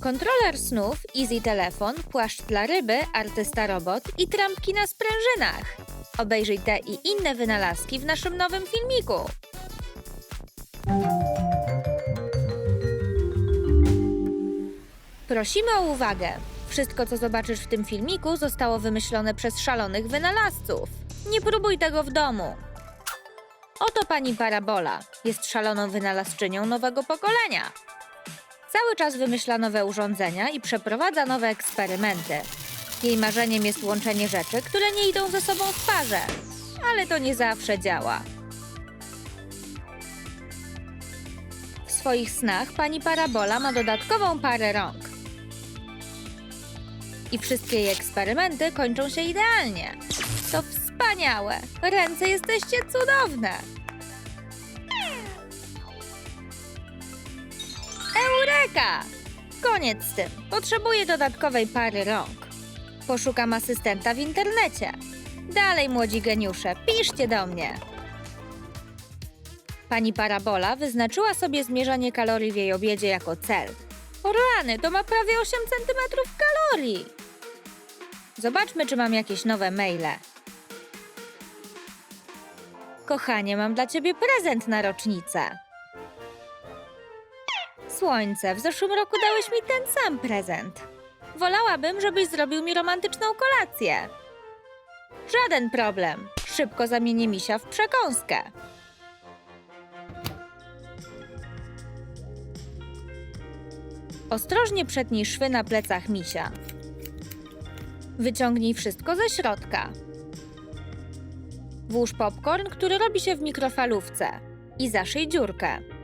Kontroler snów, Easy Telefon, płaszcz dla ryby, artysta robot i trampki na sprężynach. Obejrzyj te i inne wynalazki w naszym nowym filmiku. Prosimy o uwagę. Wszystko, co zobaczysz w tym filmiku, zostało wymyślone przez szalonych wynalazców. Nie próbuj tego w domu. Oto pani Parabola. Jest szaloną wynalazczynią nowego pokolenia. Cały czas wymyśla nowe urządzenia i przeprowadza nowe eksperymenty. Jej marzeniem jest łączenie rzeczy, które nie idą ze sobą w parze. Ale to nie zawsze działa. W swoich snach pani Parabola ma dodatkową parę rąk. I wszystkie jej eksperymenty kończą się idealnie. To wspaniałe! Ręce jesteście cudowne! Eureka! Koniec z tym. Potrzebuję dodatkowej pary rąk. Poszukam asystenta w internecie. Dalej, młodzi geniusze, piszcie do mnie. Pani Parabola wyznaczyła sobie zmierzanie kalorii w jej obiedzie jako cel. O rany, to ma prawie 8 cm kalorii. Zobaczmy, czy mam jakieś nowe maile. Kochanie, mam dla ciebie prezent na rocznicę. Słońce, w zeszłym roku dałeś mi ten sam prezent. Wolałabym, żebyś zrobił mi romantyczną kolację. Żaden problem. Szybko zamienię misia w przekąskę. Ostrożnie przetnij szwy na plecach misia. Wyciągnij wszystko ze środka. Włóż popcorn, który robi się w mikrofalówce i zaszyj dziurkę.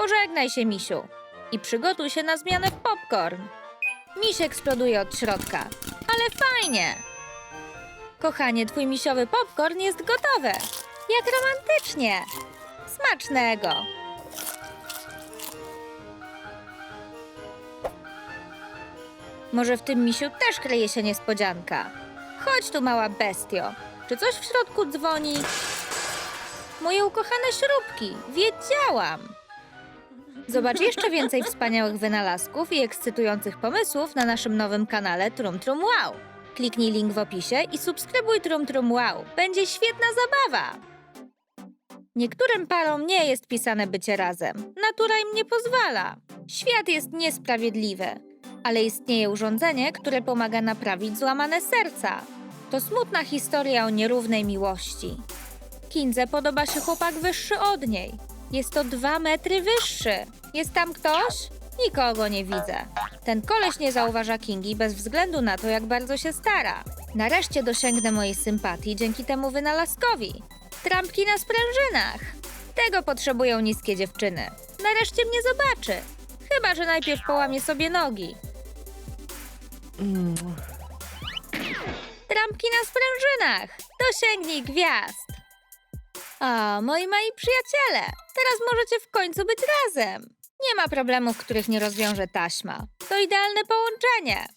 Pożegnaj się, misiu, i przygotuj się na zmianę w popcorn. Miś eksploduje od środka, ale fajnie! Kochanie, twój misiowy popcorn jest gotowy. Jak romantycznie! Smacznego! Może w tym misiu też kryje się niespodzianka. Chodź tu, mała bestio. Czy coś w środku dzwoni? Moje ukochane śrubki. Wiedziałam. Zobacz jeszcze więcej wspaniałych wynalazków i ekscytujących pomysłów na naszym nowym kanale Trum Trum Wow. Kliknij link w opisie i subskrybuj Trum Trum Wow. Będzie świetna zabawa. Niektórym parom nie jest pisane bycie razem. Natura im nie pozwala. Świat jest niesprawiedliwy, ale istnieje urządzenie, które pomaga naprawić złamane serca. To smutna historia o nierównej miłości. Kindze podoba się chłopak wyższy od niej. Jest to dwa metry wyższy. Jest tam ktoś? Nikogo nie widzę. Ten koleś nie zauważa Kingi bez względu na to, jak bardzo się stara. Nareszcie dosięgnę mojej sympatii dzięki temu wynalazkowi. Trampki na sprężynach. Tego potrzebują niskie dziewczyny. Nareszcie mnie zobaczy. Chyba, że najpierw połamie sobie nogi. Trampki na sprężynach. Dosięgnij gwiazd. O, moi mali przyjaciele, teraz możecie w końcu być razem. Nie ma problemów, których nie rozwiąże taśma. To idealne połączenie.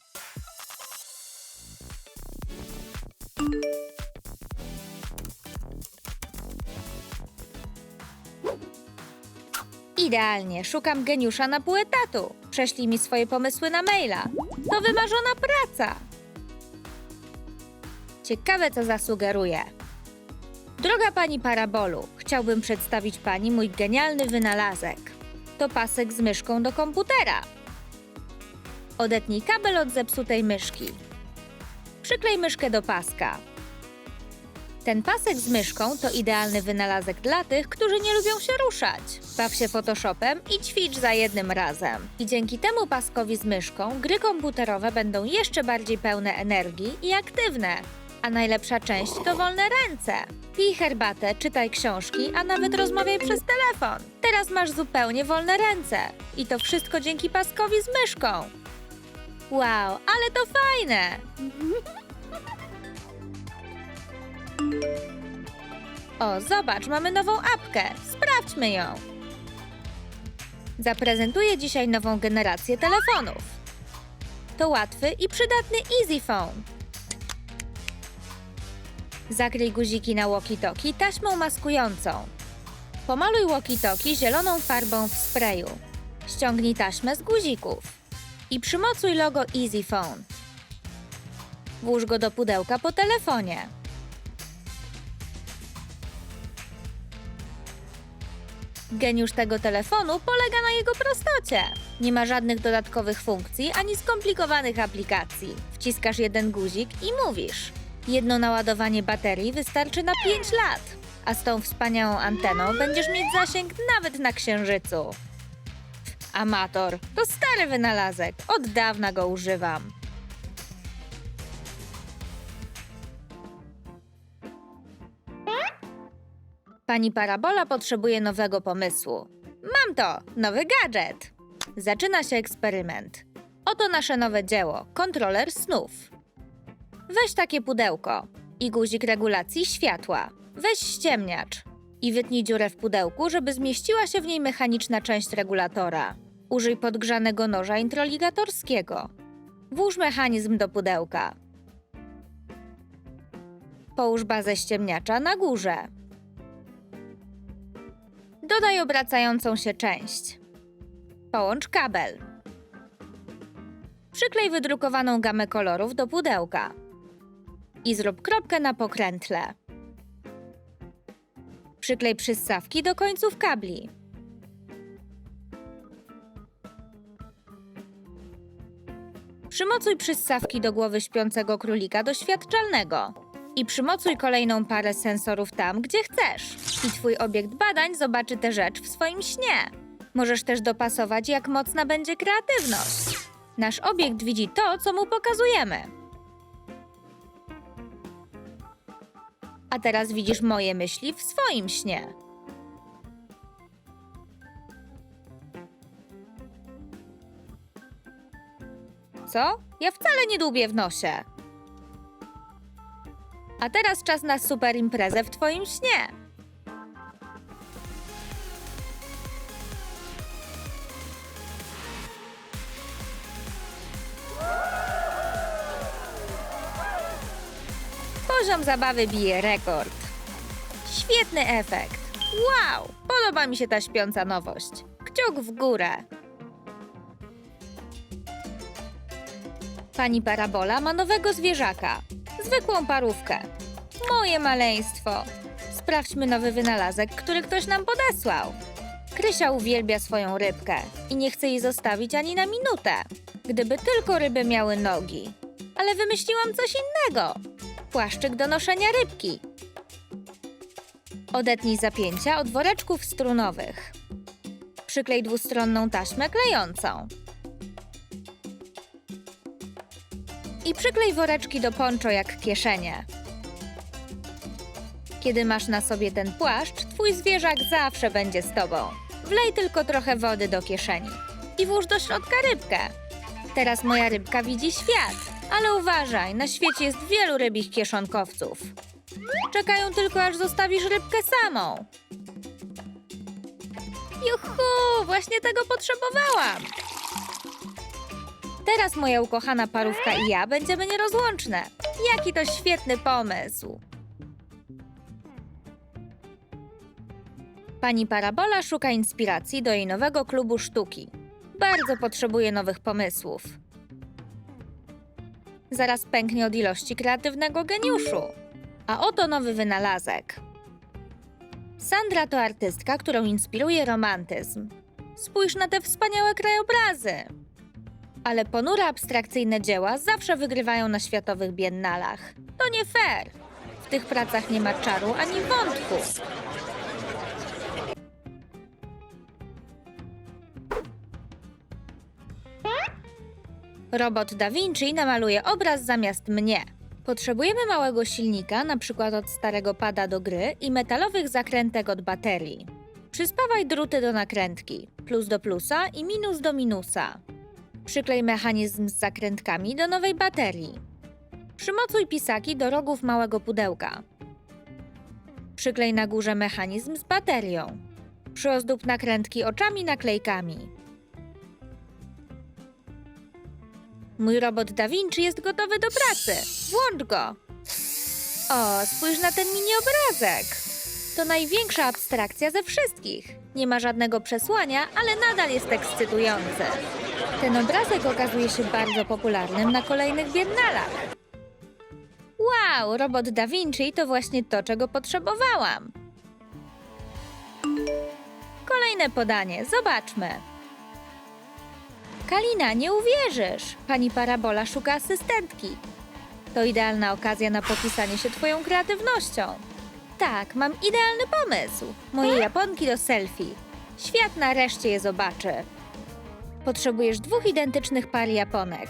Idealnie, szukam geniusza na pół etatu. Prześlij mi swoje pomysły na maila. To wymarzona praca. Ciekawe, co zasugeruje. Droga pani Parabolu, chciałbym przedstawić pani mój genialny wynalazek. To pasek z myszką do komputera. Odetnij kabel od zepsutej myszki. Przyklej myszkę do paska. Ten pasek z myszką to idealny wynalazek dla tych, którzy nie lubią się ruszać. Baw się Photoshopem i ćwicz za jednym razem. I dzięki temu paskowi z myszką gry komputerowe będą jeszcze bardziej pełne energii i aktywne. A najlepsza część to wolne ręce. Pij herbatę, czytaj książki, a nawet rozmawiaj przez telefon. Teraz masz zupełnie wolne ręce. I to wszystko dzięki paskowi z myszką. Wow, ale to fajne! O, zobacz, mamy nową apkę. Sprawdźmy ją. Zaprezentuję dzisiaj nową generację telefonów. To łatwy i przydatny Easy Phone. Zakryj guziki na walkie-talkie taśmą maskującą. Pomaluj walkie-talkie zieloną farbą w sprayu. Ściągnij taśmę z guzików i przymocuj logo Easy Phone. Włóż go do pudełka po telefonie. Geniusz tego telefonu polega na jego prostocie. Nie ma żadnych dodatkowych funkcji ani skomplikowanych aplikacji. Wciskasz jeden guzik i mówisz. Jedno naładowanie baterii wystarczy na 5 lat, a z tą wspaniałą anteną będziesz mieć zasięg nawet na księżycu. Amator to stary wynalazek, od dawna go używam. Pani Parabola potrzebuje nowego pomysłu. Mam to! Nowy gadżet! Zaczyna się eksperyment. Oto nasze nowe dzieło kontroler snów. Weź takie pudełko i guzik regulacji światła. Weź ściemniacz i wytnij dziurę w pudełku, żeby zmieściła się w niej mechaniczna część regulatora. Użyj podgrzanego noża introligatorskiego. Włóż mechanizm do pudełka. Połóż bazę ściemniacza na górze. Dodaj obracającą się część. Połącz kabel. Przyklej wydrukowaną gamę kolorów do pudełka. I zrób kropkę na pokrętle. Przyklej przyssawki do końców kabli. Przymocuj przyssawki do głowy śpiącego królika doświadczalnego. I przymocuj kolejną parę sensorów tam, gdzie chcesz. I twój obiekt badań zobaczy tę rzecz w swoim śnie. Możesz też dopasować, jak mocna będzie kreatywność. Nasz obiekt widzi to, co mu pokazujemy. A teraz widzisz moje myśli w swoim śnie. Co? Ja wcale nie dłubię w nosie. A teraz czas na super imprezę w twoim śnie. Poziom zabawy bije rekord. Świetny efekt. Wow! Podoba mi się ta śpiąca nowość. Kciuk w górę. Pani Parabola ma nowego zwierzaka. Zwykłą parówkę. Moje maleństwo. Sprawdźmy nowy wynalazek, który ktoś nam podesłał. Krysia uwielbia swoją rybkę i nie chce jej zostawić ani na minutę. Gdyby tylko ryby miały nogi. Ale wymyśliłam coś innego. Płaszczyk do noszenia rybki. Odetnij zapięcia od woreczków strunowych. Przyklej dwustronną taśmę klejącą. I przyklej woreczki do poncho jak kieszenie. Kiedy masz na sobie ten płaszcz, twój zwierzak zawsze będzie z tobą. Wlej tylko trochę wody do kieszeni i włóż do środka rybkę. Teraz moja rybka widzi świat, ale uważaj, na świecie jest wielu rybich kieszonkowców. Czekają tylko, aż zostawisz rybkę samą. Juhu, właśnie tego potrzebowałam. Teraz moja ukochana parówka i ja będziemy nierozłączne. Jaki to świetny pomysł! Pani Parabola szuka inspiracji do jej nowego klubu sztuki. Bardzo potrzebuje nowych pomysłów. Zaraz pęknie od ilości kreatywnego geniuszu. A oto nowy wynalazek. Sandra to artystka, którą inspiruje romantyzm. Spójrz na te wspaniałe krajobrazy ale ponure abstrakcyjne dzieła zawsze wygrywają na światowych biennalach. To nie fair. W tych pracach nie ma czaru ani wątku. Robot Da Vinci namaluje obraz zamiast mnie. Potrzebujemy małego silnika, przykład od starego pada do gry i metalowych zakrętek od baterii. Przyspawaj druty do nakrętki, plus do plusa i minus do minusa. Przyklej mechanizm z zakrętkami do nowej baterii. Przymocuj pisaki do rogów małego pudełka. Przyklej na górze mechanizm z baterią. Przyozdób nakrętki oczami naklejkami. Mój robot Da Vinci jest gotowy do pracy. Włącz go. O, spójrz na ten mini obrazek. To największa abstrakcja ze wszystkich. Nie ma żadnego przesłania, ale nadal jest ekscytujący. Ten obrazek okazuje się bardzo popularnym na kolejnych biennalach. Wow, robot Da Vinci to właśnie to, czego potrzebowałam. Kolejne podanie, zobaczmy. Kalina, nie uwierzysz! Pani Parabola szuka asystentki. To idealna okazja na popisanie się Twoją kreatywnością. Tak, mam idealny pomysł. Moje japonki do selfie. Świat nareszcie je zobaczy. Potrzebujesz dwóch identycznych par japonek.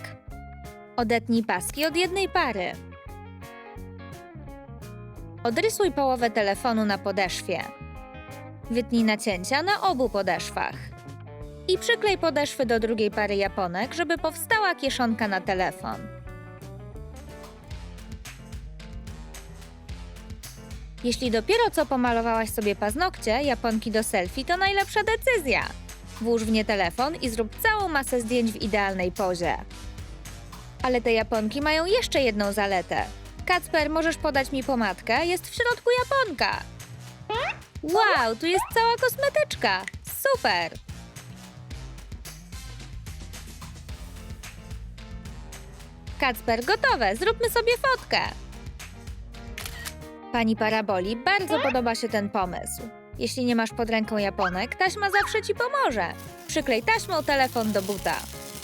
Odetnij paski od jednej pary. Odrysuj połowę telefonu na podeszwie. Wytnij nacięcia na obu podeszwach. I przyklej podeszwy do drugiej pary japonek, żeby powstała kieszonka na telefon. Jeśli dopiero co pomalowałaś sobie paznokcie, japonki do selfie to najlepsza decyzja. Włóż w nie telefon i zrób całą masę zdjęć w idealnej pozie. Ale te japonki mają jeszcze jedną zaletę. Kacper, możesz podać mi pomadkę? Jest w środku japonka. Wow, tu jest cała kosmetyczka. Super! Kacper, gotowe. Zróbmy sobie fotkę. Pani Paraboli, bardzo podoba się ten pomysł. Jeśli nie masz pod ręką japonek, taśma zawsze ci pomoże. Przyklej taśmą telefon do buta.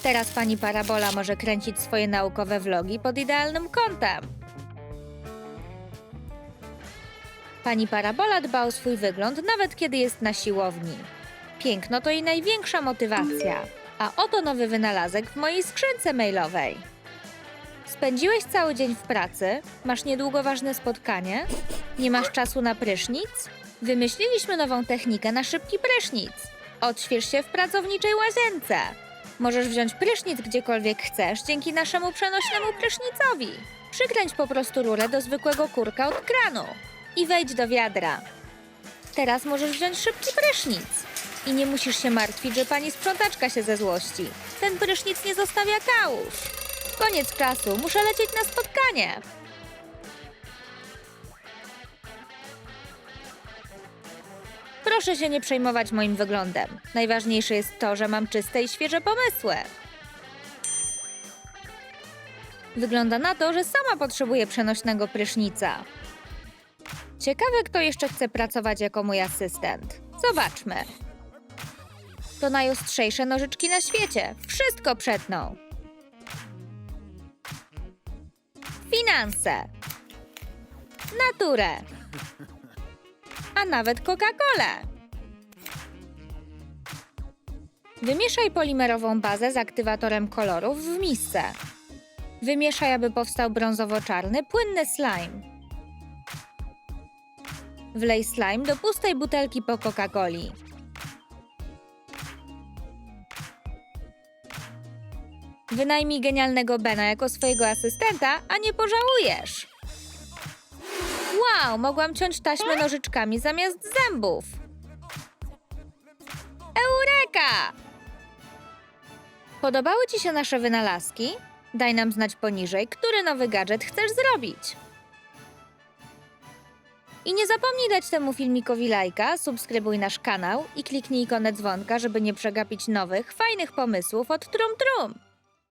Teraz pani Parabola może kręcić swoje naukowe vlogi pod idealnym kątem. Pani Parabola dba o swój wygląd nawet kiedy jest na siłowni. Piękno to jej największa motywacja. A oto nowy wynalazek w mojej skrzynce mailowej. Spędziłeś cały dzień w pracy? Masz niedługo ważne spotkanie? Nie masz czasu na prysznic? Wymyśliliśmy nową technikę na szybki prysznic. Odśwież się w pracowniczej łazience. Możesz wziąć prysznic gdziekolwiek chcesz dzięki naszemu przenośnemu prysznicowi. Przykręć po prostu rurę do zwykłego kurka od kranu i wejdź do wiadra. Teraz możesz wziąć szybki prysznic. I nie musisz się martwić, że pani sprzątaczka się ze złości. Ten prysznic nie zostawia kałuż. Koniec czasu, muszę lecieć na spotkanie. Proszę się nie przejmować moim wyglądem. Najważniejsze jest to, że mam czyste i świeże pomysły. Wygląda na to, że sama potrzebuję przenośnego prysznica. Ciekawe, kto jeszcze chce pracować jako mój asystent. Zobaczmy. To najostrzejsze nożyczki na świecie. Wszystko przetną. Finanse. Naturę. A nawet Coca-Colę. Wymieszaj polimerową bazę z aktywatorem kolorów w misce. Wymieszaj, aby powstał brązowo-czarny, płynny slime. Wlej slime do pustej butelki po Coca-Coli. Wynajmij genialnego Bena jako swojego asystenta, a nie pożałujesz. Wow, mogłam ciąć taśmę nożyczkami zamiast zębów. Eureka! Podobały Ci się nasze wynalazki? Daj nam znać poniżej, który nowy gadżet chcesz zrobić. I nie zapomnij dać temu filmikowi lajka, subskrybuj nasz kanał i kliknij ikonę dzwonka, żeby nie przegapić nowych, fajnych pomysłów od Trum Trum.